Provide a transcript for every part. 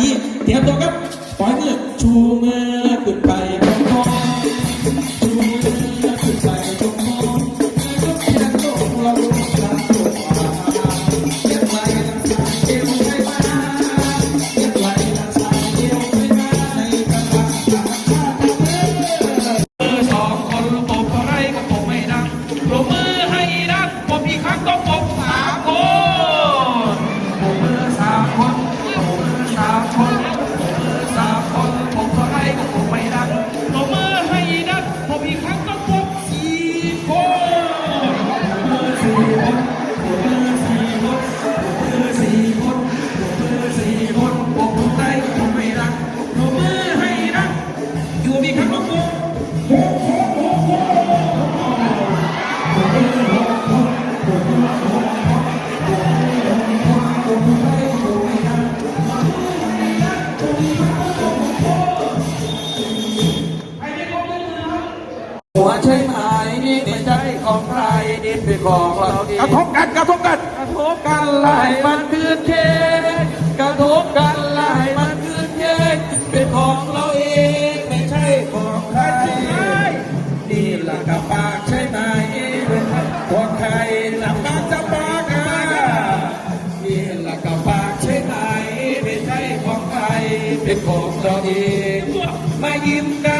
นี้เตรียมตัวครับปล่อยมือชูมือขึ้นไปพร้อมๆชูมือขึ้นไปพร้อมๆแล้วก็เพียงโลกเรา หัวใช่ไหมนี่ไม่ใช่ของใครนี่เป็นของเราเองกระทบกันกระทบกันกระทบกันไล่มันคืนเค้กกระทบกันไล่มันคืนเค้กเป็นของเราเองไม่ใช่ของใครนี่แหละกับปากใช่ไหมของใครหลับปากจะปากอะนี่แหละกับปากใช่ไหมไม่ใช่ของใครเป็นของเราเองมายิ้มกัน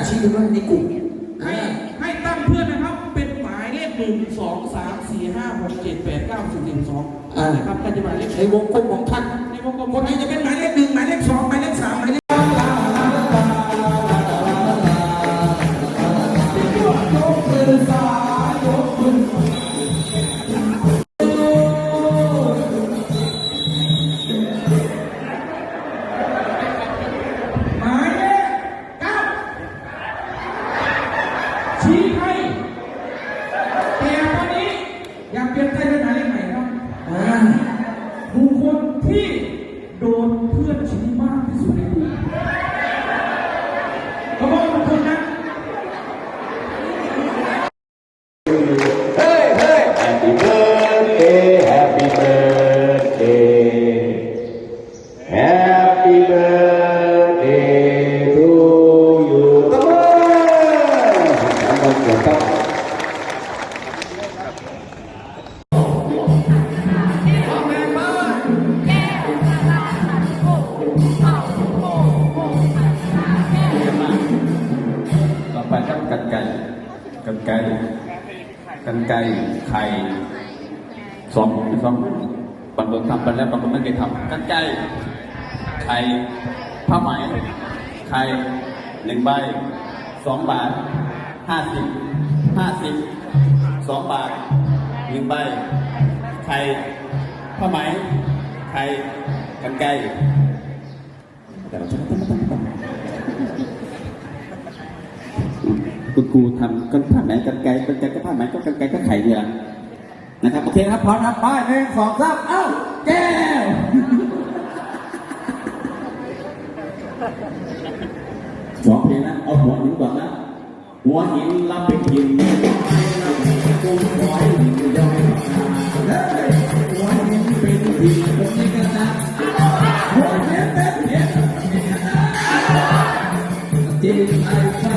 มาชี้ดูว่าในกลุ่มให้อ่าให้ตั้งเพื่อนนะครับ เป็นหมายเลขหนึ่งสองสามสี่ห้าหกเจ็ดแปดเก้าสิบสิบสองนะครับก็จะหมายเลขในวงกลมของท่านในวงกลมคนไหนจะเป็นหมายเลข กันไก่ไข่สองสองบางคนทำไปแล้วบางคนไม่เคยทำกันไก่ไข่ผ้าไหมไข่หนึ่งใบสองบาทห้าสิบห้าสิบสองบาทหนึ่งใบไข่ผ้าไหมไข่กันไก่แต่เราจะไม่ต้อง คุณครูทำกันผ่านไหนกันไกลกันไกลก็ผ่านไหนก็กันไกลก็ไข่เนี่ยนะครับโอเคครับพร้อมครับไปหนึ่งสองสามเอ้าแก้วสองเพลงนะเอาหัวหินก่อนนะหัวหินรับไปกินกูหัวหินย่อยหัวหินเป็นดินคนนี้กันนะหัวหินเป็นดินจริงไอ้ข้า